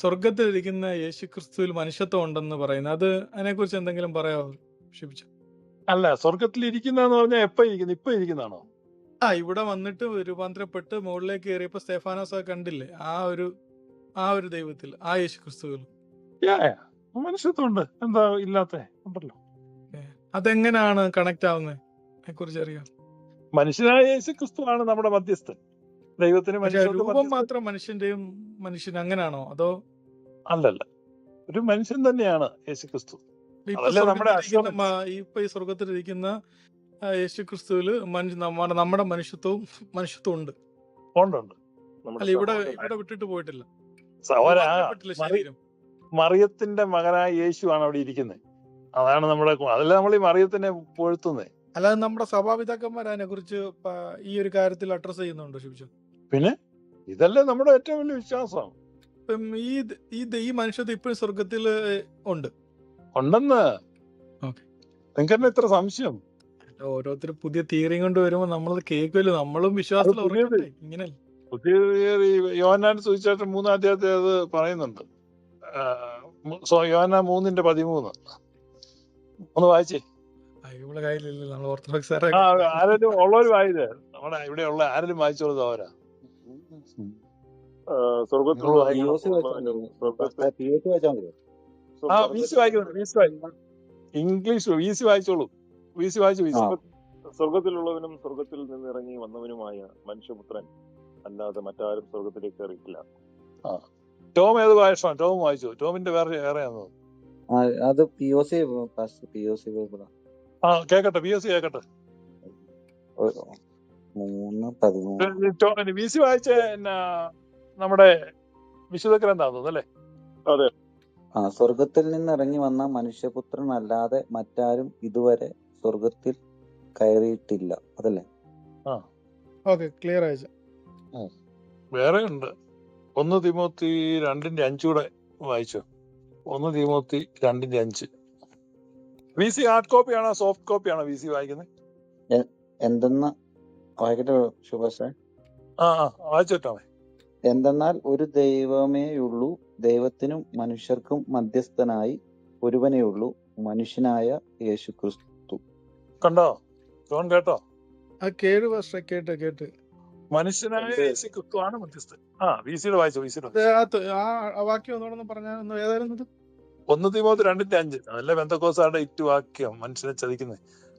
സ്വർഗത്തിലിരിക്കുന്ന യേശു ക്രിസ്തുവിൽ മനുഷ്യത്വം ഉണ്ടെന്ന് പറയുന്നത് അത് അതിനെക്കുറിച്ച് എന്തെങ്കിലും പറയാമോ ഷിബിച്ചു അല്ല സ്വർഗത്തിൽ ഇരിക്കുന്നതെന്ന് പറഞ്ഞാൽ എപ്പോ ഇരിക്കുന്നു? ഇപ്പൊ ഇരിക്കുന്നതാണോ? ആ ഇവിടെ വന്നിട്ട് രൂപാന്തരപ്പെട്ട് മുകളിലേക്ക് കയറിയപ്പോ സ്റ്റെഫാനോസ് കണ്ടില്ലേ? ആ ഒരു ആ ഒരു ദൈവത്തിൽ ആ യേശു ക്രിസ്തുവിൽ. മനുഷ്യത്വമുണ്ട് എന്താ ഇല്ലാത്ത? ഉണ്ടല്ലോ. അതെങ്ങനെയാണ് കണക്ട് ആവുന്നത് അതിനെക്കുറിച്ച് അറിയാം മനുഷ്യനായ യേശു ക്രിസ്തു ആണ് നമ്മുടെ മധ്യസ്ഥൻ. ദൈവത്തിന് രൂപം മാത്രം മനുഷ്യന്റെയും മനുഷ്യൻ അങ്ങനാണോ? അതോ അല്ലല്ല. ഒരു മനുഷ്യൻ തന്നെയാണ് യേശു ക്രിസ്തു ഇപ്പൊ ഈ സ്വർഗത്തിലിരിക്കുന്ന യേശു ക്രിസ്തുവിൽ നമ്മുടെ മനുഷ്യത്വവും മനുഷ്യത്വം ഉണ്ട്. ഉണ്ട് അല്ല ഇവിടെ ഇവിടെ വിട്ടിട്ട് പോയിട്ടില്ല. മറിയത്തിന്റെ മകനായ യേശുവാണ് അവിടെ ഇരിക്കുന്നത്. അതാണ് നമ്മുടെ അതല്ല നമ്മൾ ഈ മറിയത്തിനെ പുഴുത്തുന്നത്. അല്ലാതെ നമ്മുടെ സഭാപിതാക്കന്മാർ അതിനെ കുറിച്ച് ഈ ഒരു കാര്യത്തിൽ അഡ്രസ് ചെയ്യുന്നുണ്ടോ ശിവച്ചു പിന്നെ ഇതല്ലേ നമ്മുടെ ഏറ്റവും വലിയ വിശ്വാസം. ഈ ഈ മനുഷ്യത്വം ഇപ്പോഴും സ്വർഗത്തിൽ ഉണ്ട്. ഉണ്ടെന്ന്. നിങ്ങൾക്ക് തന്നെ ഇത്ര സംശയം? ഓരോരുത്തർ പുതിയ തിയറി കൊണ്ട് വരുമ്പോ നമ്മളത് കേൾക്കുമല്ലോ. നമ്മളും വിശ്വാസത്തിൽ ഇങ്ങനെ പുതിയ ഈ യോഹന്നാൻ സുവിശേഷം മൂന്നാം അധ്യായത്തിൽ അത് പറയുന്നുണ്ട്. സോ യോഹന്നാൻ മൂന്നിന്റെ പതിമൂന്ന്. ഒന്ന് വായിച്ചേ. ബൈബിൾ കയ്യിലില്ല. നമ്മൾ ഓർത്തഡോക്സ് ആരെങ്കിലും ഉള്ളവർ വായിച്ചേ. നമ്മുടെ ഇവിടെയുള്ള ആരെങ്കിലും വായിച്ചോളൂ അവരാ. സ്വർഗത്തിലുള്ള സി ഇംഗ്ലീഷ് വി സി വായിച്ചോളൂ. വി സി വായിച്ചു വി സി സ്വർഗത്തിലുള്ളവനും സ്വർഗത്തിൽ നിന്ന് ഇറങ്ങി വന്നവനുമായ മനുഷ്യപുത്രൻ അല്ലാതെ മറ്റാരും സ്വർഗത്തിലേക്ക് കയറിയിട്ടില്ല. ആ. ടോം ഏത് വായിച്ചോ ടോം വായിച്ചു? ടോമിന്റെ വേറെ വേറെയാണോ ആ, പി ഒ സി ആ കേക്കട്ടെ പി ഒ സി കേക്കട്ടെ. മൂന്ന് പതിമൂന്ന് സി വായിച്ച നമ്മുടെ വിശുദ്ധ ഗ്രന്ഥാന്ന് അല്ലേ? അതെ. ആ സ്വർഗത്തിൽ നിന്ന് ഇറങ്ങി വന്ന മനുഷ്യപുത്രൻ അല്ലാതെ മറ്റാരും ഇതുവരെ സ്വർഗത്തിൽ കയറിയിട്ടില്ല. അതല്ലേ? ആ. ഓക്കെ ക്ലിയർ ആയിച്ച. വേറെ ഉണ്ട്. ഒന്ന് തിമോത്തി രണ്ടിന്റെ അഞ്ചൂടെ വായിച്ചു. ഒന്ന് തിമോത്തി രണ്ടിന്റെ അഞ്ച്. വി സി ഹാർഡ് കോപ്പിയാണോ ആണോ സോഫ്റ്റ് കോപ്പിയാണോ ആണോ വി സി വായിക്കുന്നത്? എന്തെന്ന് വായിക്കട്ടെ ആ എന്തെന്നാൽ ഒരു ദൈവമേയുള്ളൂ ദൈവത്തിനും മനുഷ്യർക്കും മധ്യസ്ഥനായി ഒരുവനേ ഉള്ളൂ മനുഷ്യനായ യേശു ക്രിസ്തു കണ്ടോ? ജോൺ കേട്ടോ? ആ കേട് വർഷം കേട്ട് കേട്ട്. മനുഷ്യനായ യേശു ക്രിസ്തുവാണ് മധ്യസ്ഥൻ. ആ വി സിയുടെ വായിച്ചു വി സിയുടെ ആ വാക്യം ഒന്നുകൂടെ പറഞ്ഞാൽ ഒന്ന് ഏതായിരുന്നു ഒന്ന് തിമോത്തി രണ്ടിന്റെ അഞ്ച്. അതല്ലേ ബന്ധക്കോസാരുടെ ഇറ്റ് വാക്യം? മനുഷ്യനെ ചതിക്കുന്നത്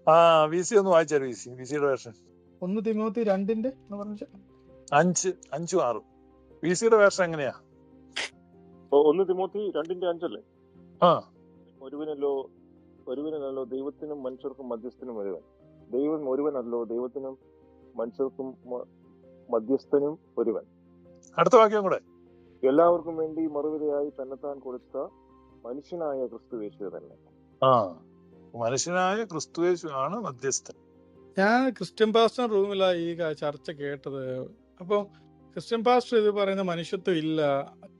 ആ വി സി ഒന്ന് വായിച്ചാൽ വി സി വി സിയുടെ വേർഷൻ. ഒന്ന് തിമോത്തി രണ്ടിന്റെ എന്ന് പറഞ്ഞ അഞ്ച് അഞ്ചും ആറ്. പി സിയുടെ വേർഷൻ എങ്ങനെയാ? ഓ, ഒന്ന് തിമോത്തി രണ്ടിന്റെ അഞ്ചല്ലേ? ആ. ഒരുവനല്ലോ ഒരുവനല്ലോ ദൈവത്തിനും മനുഷ്യർക്കും മധ്യസ്ഥനും ഒരുവൻ. ദൈവം ഒരുവനല്ലോ ദൈവത്തിനും മനുഷ്യർക്കും മധ്യസ്ഥനും ഒരുവൻ. അടുത്ത വാക്യം കൂടെ. എല്ലാവർക്കും വേണ്ടി മറുവിലയായി തന്നെത്താൻ കൊടുത്ത മനുഷ്യനായ ക്രിസ്തു യേശു തന്നെ. ആ. മനുഷ്യനായ ക്രിസ്തുവേശു ആണ് മധ്യസ്ഥൻ. ഞാൻ ക്രിസ്ത്യൻ പാസ്റ്റർ റൂമിലാ ഈ ക- ചർച്ച കേട്ടത്. അപ്പൊ ക്രിസ്ത്യൻ പാസ്റ്റർ ഇത് പറയുന്ന മനുഷ്യത്വം ഇല്ല.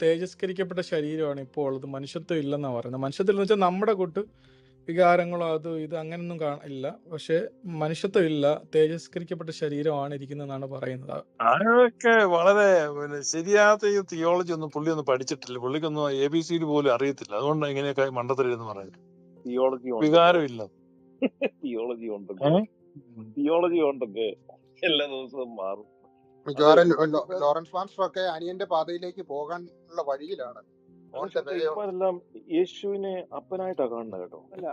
തേജസ്കരിക്കപ്പെട്ട ശരീരമാണ് ഇപ്പോൾ ഉള്ളത്. മനുഷ്യത്വം ഇല്ലെന്നാ പറയുന്നത്. മനുഷ്യത്വം എന്ന് വെച്ചാൽ നമ്മുടെ കൂട്ട് വികാരങ്ങളോ അത് ഇത് അങ്ങനെയൊന്നും കാണില്ല പക്ഷെ മനുഷ്യത്വം ഇല്ല. തേജസ്കരിക്കപ്പെട്ട ശരീരമാണ് ഇരിക്കുന്നതെന്നാണ് പറയുന്നത്. അതൊക്കെ വളരെ പിന്നെ ശരിയാത്ത ഈ തിയോളജി ഒന്നും പുള്ളി ഒന്നും പഠിച്ചിട്ടില്ല. പുള്ളിക്കൊന്നും എ ബി സി പോലും അറിയത്തില്ല. അതുകൊണ്ട് ഇങ്ങനെയൊക്കെ മണ്ടത്തിലെന്ന് പറയുന്നത്. തിയോളജി വികാരമില്ല തിയോളജി ഉണ്ടെങ്കിൽ തിയോളജി കൊണ്ടൊക്കെ എല്ലാ ദിവസവും മാറും. മിക്കവാറും ലോറൻസ് മാസ്റ്റർ ഒക്കെ അനിയന്റെ പാതയിലേക്ക് പോകാനുള്ള വഴിയിലാണ്. എല്ലാം യേശുവിനെ അപ്പനായിട്ടാ കാണുന്നത് കേട്ടോ. അല്ല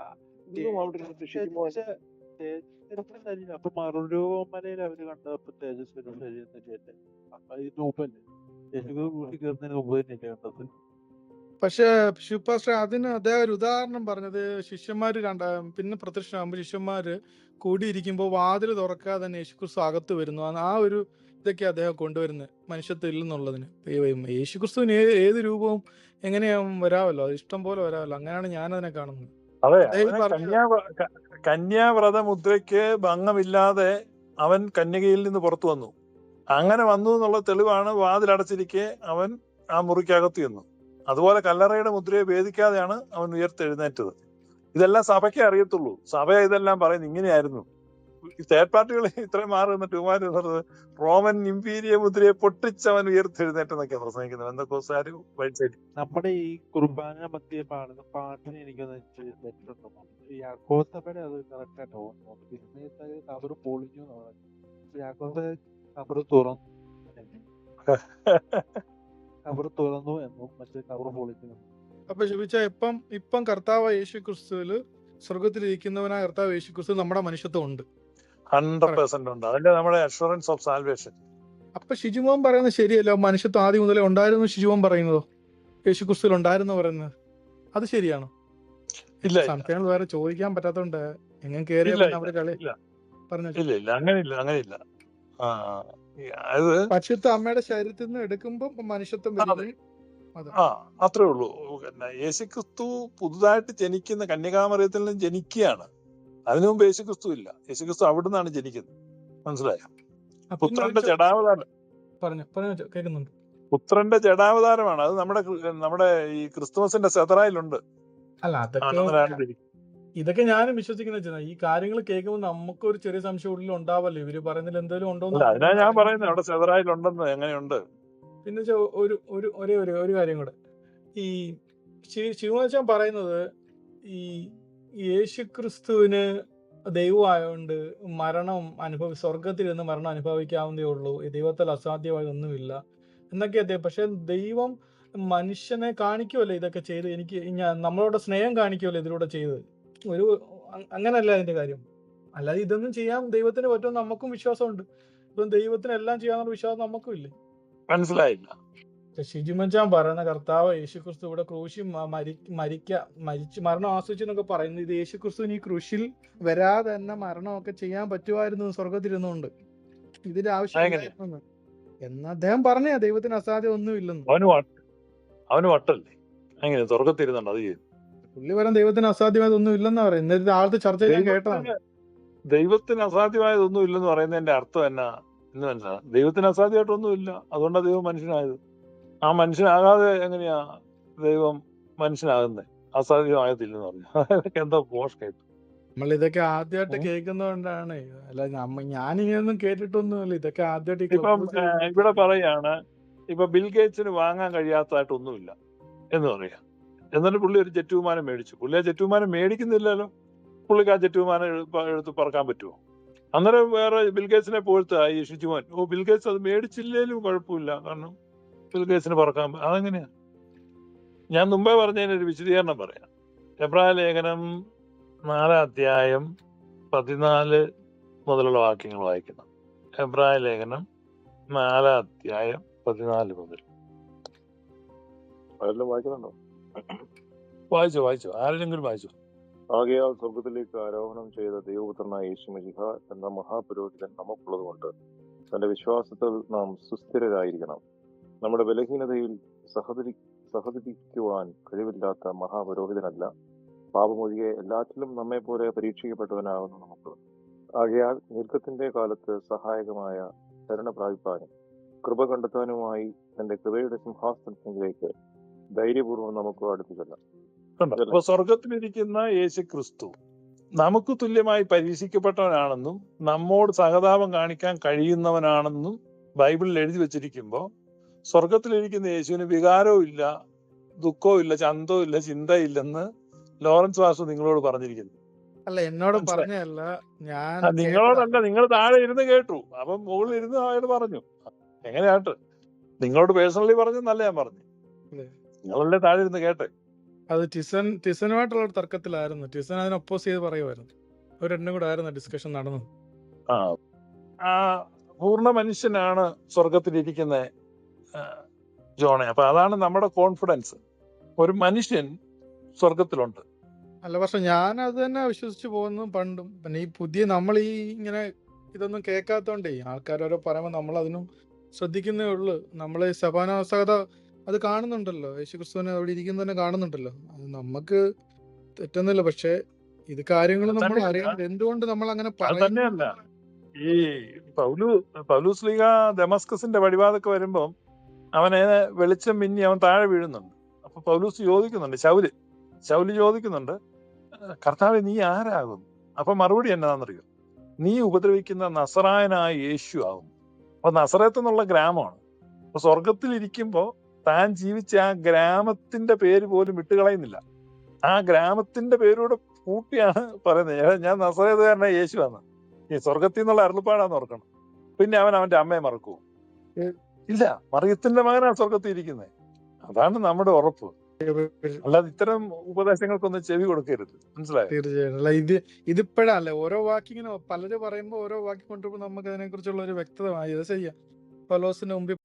അപ്പൊ മറുരൂപമലയിൽ അവർ കണ്ടപ്പോ തേജസ്വരൂപ ശരീരം. തന്നെയല്ലേ അപ്പൊ ഇത് മുമ്പല്ലേ യേശു കയറുന്നതിന് മുമ്പ് തന്നെയല്ലേ കണ്ടത്? പക്ഷേ ശിവപാസ്റ്റർ അതിന് അദ്ദേഹം ഒരു ഉദാഹരണം പറഞ്ഞത് ശിഷ്യന്മാര് രണ്ട പിന്നെ പ്രത്യക്ഷമാകുമ്പോൾ ശിഷ്യന്മാര് കൂടിയിരിക്കുമ്പോൾ വാതിൽ തുറക്കാതെ തന്നെ യേശുക്രിസ്തു അകത്ത് വരുന്നു. ആ- ഒരു ഇതൊക്കെ അദ്ദേഹം കൊണ്ടുവരുന്നത് മനുഷ്യത്വം ഇല്ലെന്നുള്ളതിന് ഇപ്പൊ ഈ യേശുക്രിസ്തുവിന് ഏത് ഏത് രൂപവും എങ്ങനെയാവും വരാമല്ലോ. ഇഷ്ടം പോലെ വരാമല്ലോ. അങ്ങനെയാണ് ഞാൻ അതിനെ കാണുന്നത്. അതെ കന്യാവ്രത മുദ്രയ്ക്ക് ഭംഗമില്ലാതെ അവൻ കന്യകയിൽ നിന്ന് പുറത്തു വന്നു. അങ്ങനെ വന്നു എന്നുള്ള തെളിവാണ് വാതിലടച്ചിരിക്കെ അവൻ ആ മുറിക്കകത്ത് ചെന്നു. അതുപോലെ കല്ലറയുടെ മുദ്രയെ ഭേദിക്കാതെയാണ് അവൻ ഉയർത്തെഴുന്നേറ്റത്. ഇതെല്ലാം സഭയ്ക്ക് അറിയത്തുള്ളൂ. സഭ ഇതെല്ലാം പറയുന്നത് ഇങ്ങനെയായിരുന്നു. തേർഡ് പാർട്ടികൾ ഇത്രയും മാറി നിന്നിട്ട് പറഞ്ഞത് റോമൻ ഇംപീരിയ മുദ്രയെ പൊട്ടിച്ചവൻ ഉയർത്തെഴുന്നേറ്റെന്നൊക്കെ പ്രസംഗിക്കുന്നത്. എന്തൊക്കെ വഴിച്ചേരി നമ്മുടെ ഈ കുർബാന മധ്യ പാടുന്ന പാട്ടിന് എനിക്കൊന്ന് ഈ യാക്കോസഭയുടെ അത് കറക്റ്റ് ആയിട്ട് ഓർമ്മ പിന്നെ കബർ പൊളിഞ്ഞു എന്ന് പറഞ്ഞു യാക്കോസ കബർ തുറന്നു. കബർ തുറന്നു എന്നും മറ്റേ കവർ പൊളിക്കുന്നു. എന്നും. അപ്പൊ ശുഭിച്ച ഇപ്പം ഇപ്പം കർത്താവ് യേശു ക്രിസ്തുവിൽ സ്വർഗത്തിലിരിക്കുന്നവനായ കർത്താവ് യേശു ക്രിസ്തു നമ്മുടെ മനുഷ്യത്വം ഉണ്ട് ഹൺഡ്രഡ് പെർസെന്റ് ഉണ്ട്. അതല്ലേ നമ്മുടെ അഷുറൻസ് ഓഫ് സാൽവേഷൻ അപ്പൊ ഷിജുമോൻ പറയുന്നത് ശരിയല്ല? മനുഷ്യത്വം ആദ്യം മുതലേ ഉണ്ടായിരുന്നു ഷിജുമോൻ പറയുന്നതോ. യേശു ക്രിസ്തുവിൽ ഉണ്ടായിരുന്നു പറയുന്നത്. അത് ശരിയാണോ? ഇല്ല സംശയങ്ങൾ വേറെ ചോദിക്കാൻ പറ്റാത്തോണ്ട് എങ്ങനെ പിന്നെ അവർ കളി പറഞ്ഞില്ല പറഞ്ഞു? ഇല്ല ഇല്ല. അങ്ങനെയില്ല അങ്ങനെയില്ല. അത് പരിശുദ്ധ അമ്മയുടെ ശരീരത്തിൽ നിന്ന് എടുക്കുമ്പോൾ മനുഷ്യത്വം. ആ അത്രേ ഉള്ളൂ. പിന്നെ യേശുക്രിസ്തു പുതുതായിട്ട് ജനിക്കുന്ന കന്യകാമറിയത്തിൽ നിന്ന് ജനിക്കുകയാണ്. അതിനു മുമ്പ് യേശുക്രിസ്തു ഇല്ല. യേശുക്രിസ്തു അവിടുന്നാണ് ജനിക്കുന്നത്. മനസ്സിലായോ? പുത്രന്റെ ജഡാവതാരം പറഞ്ഞു പറഞ്ഞു കേൾക്കുന്നുണ്ട്. പുത്രന്റെ ജഡാവതാരമാണ് അത് നമ്മുടെ നമ്മുടെ ഈ ക്രിസ്തുമസിന്റെ സെതറായിലുണ്ട്. അല്ല അതൊക്കെ ഇതൊക്കെ ഞാനും വിശ്വസിക്കുന്ന വെച്ചാൽ ഈ കാര്യങ്ങൾ കേൾക്കുമ്പോൾ നമുക്ക് ഒരു ചെറിയ സംശയം ഉള്ളിൽ ഉണ്ടാവല്ലോ. ഇവർ പറയുന്നതിൽ എന്തെങ്കിലും ഉണ്ടോ അതിനാ ഞാൻ പറയുന്നത് അവിടെ എങ്ങനെയുണ്ട്? പിന്നെ ഒരു ഒരു ഒരേ ഒരു ഒരു കാര്യം കൂടെ. ഈ ശിവനച്ചാൻ പറയുന്നത് ഈ യേശു ക്രിസ്തുവിന് ദൈവമായോണ്ട് മരണം അനുഭവി സ്വർഗത്തിൽ നിന്ന് മരണം അനുഭവിക്കാവുന്നേ ഉള്ളൂ. ഈ അസാധ്യമായി ഒന്നുമില്ല എന്നൊക്കെ അദ്ദേഹം പക്ഷെ ദൈവം മനുഷ്യനെ കാണിക്കുമല്ലോ ഇതൊക്കെ ചെയ്ത്? എനിക്ക് ഞാൻ നമ്മളോട് സ്നേഹം കാണിക്കുമല്ലോ ഇതിലൂടെ ചെയ്ത്? ഒരു അങ്ങനല്ല അതിന്റെ കാര്യം. അല്ലാതെ ഇതൊന്നും ചെയ്യാൻ ദൈവത്തിന് പറ്റും നമുക്കും വിശ്വാസമുണ്ട്. ഇപ്പം ദൈവത്തിന് എല്ലാം ചെയ്യാന്നുള്ള വിശ്വാസം നമുക്കും ഇല്ലേ മനസ്സിലായില്ല ഷിജുമച്ചാൻ പറയുന്ന കർത്താവ് യേശുക്രിസ്തു ഇവിടെ ക്രൂശി മരിക്ക മരിച്ച് മരണം ആസ്വദിച്ചു എന്നൊക്കെ പറയുന്നു. ഇത് യേശുക്രിസ്തുവിന് ഈ ക്രൂശിൽ വരാതെ തന്നെ മരണമൊക്കെ ചെയ്യാൻ പറ്റുമായിരുന്നു സ്വർഗത്തിരുന്നുകൊണ്ട് ഇതിന്റെ ആവശ്യം. എന്ന് അദ്ദേഹം പറഞ്ഞ ദൈവത്തിന് അസാധ്യം ഒന്നുമില്ലെന്ന്. അവന് വട്ട് അവന് വട്ടല്ലേ? അങ്ങനെ സ്വർഗത്തിരുന്നുണ്ട് അത് ചെയ്യും പുള്ളി വരാൻ ദൈവത്തിന് അസാധ്യമായതൊന്നും ഇല്ലെന്നാ പറയുന്നത് ഇന്നത്തെ ആളത്തെ ചർച്ച ഞാൻ കേട്ടതാണ്. ദൈവത്തിന് അസാധ്യമായതൊന്നും ഇല്ലെന്ന് പറയുന്നതിന്റെ അർത്ഥം എന്നാ? എന്ന് മനസ്സിലാണ് ദൈവത്തിന് അസാധ്യമായിട്ടൊന്നും ഇല്ല. അതുകൊണ്ടാണ് ദൈവം മനുഷ്യനായത്. ആ മനുഷ്യനാകാതെ എങ്ങനെയാ ദൈവം മനുഷ്യനാകുന്നത് അസാധ്യമായതില്ലെന്ന് പറഞ്ഞു. അതൊക്കെ എന്തോ പോഷ് കേട്ടു. നമ്മൾ ഇതൊക്കെ ആദ്യമായിട്ട്. കേൾക്കുന്നതുകൊണ്ടാണ്. അല്ല ഞാനിങ്ങനൊന്നും ഞാനിങ്ങനെയൊന്നും കേട്ടിട്ടൊന്നുമില്ല. ഇതൊക്കെ ആദ്യമായിട്ട് ഇപ്പം ഇവിടെ പറയാണ് ഇപ്പൊ ബിൽ ഗേറ്റ്സിന് വാങ്ങാൻ കഴിയാത്തതായിട്ടൊന്നുമില്ല എന്ന് പറയാ. എന്നിട്ട് പുള്ളി ഒരു ജെറ്റ് വിമാനം മേടിച്ചു. പുള്ളി ആ ജെറ്റ് വിമാനം മേടിക്കുന്നില്ലല്ലോ? പുള്ളിക്ക് ആ ജെറ്റ് വിമാനം എടുത്ത് പറക്കാൻ പറ്റുമോ അന്നേരം വേറെ ബിൽഗേറ്റ്സിനെ പോലത്തെ ഈ ഷിജുമാൻ ഓ ബിൽഗേറ്റ്സ് അത് മേടിച്ചില്ലേലും കുഴപ്പമില്ല. കാരണം ബിൽഗേറ്റ്സിന് പറക്കാൻ അതെങ്ങനെയാ? ഞാൻ മുമ്പേ പറഞ്ഞതിന് ഒരു വിശദീകരണം പറയാം. എബ്രായ ലേഖനം നാലാം അധ്യായം പതിനാല് മുതലുള്ള വാക്യങ്ങൾ വായിക്കണം എബ്രായ ലേഖനം നാലാം അധ്യായം പതിനാല് മുതൽ. വായിക്കുന്നുണ്ടോ? വായിച്ചു വായിച്ചു. ആരെങ്കിലും വായിച്ചു. ആകയാൽ സ്വർഗത്തിലേക്ക് ആരോഹണം ചെയ്ത ദൈവപുത്രനായ യേശു മജിഹ എന്ന മഹാപുരോഹിതൻ നമുക്കുള്ളതുകൊണ്ട് തന്റെ വിശ്വാസത്തിൽ നാം സുസ്ഥിരരായിരിക്കണം. നമ്മുടെ ബലഹീനതയിൽ സഹതരി സഹതിരിക്കുവാൻ കഴിവില്ലാത്ത മഹാപുരോഹിതനല്ല. പാപമൊഴികെ എല്ലാറ്റിലും നമ്മെ പോലെ പരീക്ഷിക്കപ്പെട്ടവനാകുന്നു നമുക്ക്. ആകയാൽ നീക്കത്തിന്റെ കാലത്ത് സഹായകമായ ശരണ പ്രാപിപ്പാനും കൃപ കണ്ടെത്താനുമായി തന്റെ കൃപയുടെ സിംഹാസനത്തിലേക്ക് ധൈര്യപൂർവം നമുക്ക് അടുത്ത് ചെല്ലാം. അപ്പൊ സ്വർഗത്തിലിരിക്കുന്ന യേശു ക്രിസ്തു നമുക്ക് തുല്യമായി പരീക്ഷിക്കപ്പെട്ടവനാണെന്നും നമ്മോട് സഹതാപം കാണിക്കാൻ കഴിയുന്നവനാണെന്നും ബൈബിളിൽ എഴുതി വെച്ചിരിക്കുമ്പോ സ്വർഗത്തിലിരിക്കുന്ന യേശുവിന് വികാരവും ഇല്ല ദുഃഖവും ഇല്ല ചന്തവും ഇല്ല ചിന്തയില്ലെന്ന് ലോറൻസ് വാസു നിങ്ങളോട് പറഞ്ഞിരിക്കുന്നു. അല്ല എന്നോട് പറഞ്ഞല്ല ഞാൻ. നിങ്ങളോടല്ല നിങ്ങൾ താഴെ ഇരുന്ന് കേട്ടു. അപ്പം മുകളിൽ ഇരുന്ന് അയാൾ പറഞ്ഞു. എങ്ങനെയാട്ട്? നിങ്ങളോട് പേഴ്സണലി പറഞ്ഞു നല്ല ഞാൻ പറഞ്ഞു. നിങ്ങളല്ലേ താഴെ ഇരുന്ന് കേട്ടെ. അത് ടിസൻ ടിസനുമായിട്ടുള്ള ഒരു തർക്കത്തിലായിരുന്നു. ടിസൻ അതിനെ ഒപ്പോസ് ചെയ്ത് പറയുമായിരുന്നു ഒരു രണ്ടും കൂടെ ആയിരുന്നു ഡിസ്കഷൻ നടന്നത്. ആ. പൂർണ മനുഷ്യനാണ് സ്വർഗത്തിലിരിക്കുന്ന ജോണെ. അപ്പൊ അതാണ് നമ്മുടെ കോൺഫിഡൻസ് ഒരു മനുഷ്യൻ സ്വർഗത്തിലുണ്ട് അല്ല പക്ഷെ ഞാൻ അത് തന്നെ വിശ്വസിച്ചു പോകുന്നു പണ്ടും. പിന്നെ ഈ പുതിയ നമ്മൾ ഈ ഇങ്ങനെ ഇതൊന്നും കേൾക്കാത്തോണ്ടേ ആൾക്കാർ ഓരോ പറയുമ്പോൾ നമ്മൾ അതിനും ശ്രദ്ധിക്കുന്നേ ഉള്ളൂ. നമ്മൾ സഭാനാവസ്ഥകത അത് കാണുന്നുണ്ടല്ലോ. യേശുക്രിസ്തുവിനെ അവിടെ ഇരിക്കുന്ന തന്നെ കാണുന്നുണ്ടല്ലോ. നമുക്ക് തെറ്റൊന്നുമില്ല. പക്ഷെ ഇത് കാര്യങ്ങൾ നമ്മൾ അറിയാം എന്തുകൊണ്ട് നമ്മൾ അങ്ങനെ തന്നെയല്ല. ഈ പൗലു പൗലൂസ് ലീഗ ദമസ്കസിന്റെ വഴിപാതൊക്കെ വരുമ്പോ അവനെ വെളിച്ചം മിന്നി അവൻ താഴെ വീഴുന്നുണ്ട്. അപ്പൊ പൗലൂസ് ചോദിക്കുന്നുണ്ട് ശൗൽ ശൗൽ ചോദിക്കുന്നുണ്ട് കർത്താവ് നീ ആരാകും അപ്പൊ മറുപടി എന്നതാണെന്നറിയോ നീ ഉപദ്രവിക്കുന്ന നസറായനായ യേശു ആകുന്നു. അപ്പൊ നസറത്ത് എന്നുള്ള ഗ്രാമമാണ്. അപ്പൊ സ്വർഗത്തിൽ ഇരിക്കുമ്പോ താൻ ജീവിച്ച ആ ഗ്രാമത്തിന്റെ പേര് പോലും വിട്ടുകളയുന്നില്ല. ആ ഗ്രാമത്തിന്റെ പേരോട് കൂട്ടിയാണ് പറയുന്നത്. ഞാൻ- നസറേതുകാരനെ യേശു ആണ് ഈ സ്വർഗത്തിൽ നിന്നുള്ള അരുളപ്പാടാന്ന് ഓർക്കണം. പിന്നെ അവൻ അവന്റെ അമ്മയെ മറക്കുവോ? ഇല്ല മറിയത്തിന്റെ മകനാണ് സ്വർഗത്തിൽ ഇരിക്കുന്നത്. അതാണ് നമ്മുടെ ഉറപ്പ്. അല്ലാതെ ഇത്തരം ഉപദേശങ്ങൾക്കൊന്നും ചെവി കൊടുക്കരുത്. മനസ്സിലായോ? തീർച്ചയായിട്ടും. അല്ല ഇത് ഇതിപ്പോഴല്ലേ ഓരോ വാക്കിങ്ങനെ പലര് പറയുമ്പോൾ ഓരോ വാക്കി കൊണ്ടുപോകുമ്പോൾ നമുക്ക് അതിനെ കുറിച്ചുള്ള ഒരു വ്യക്തത അത് ശരിയാ. ഫലോസിന് മുമ്പിൽ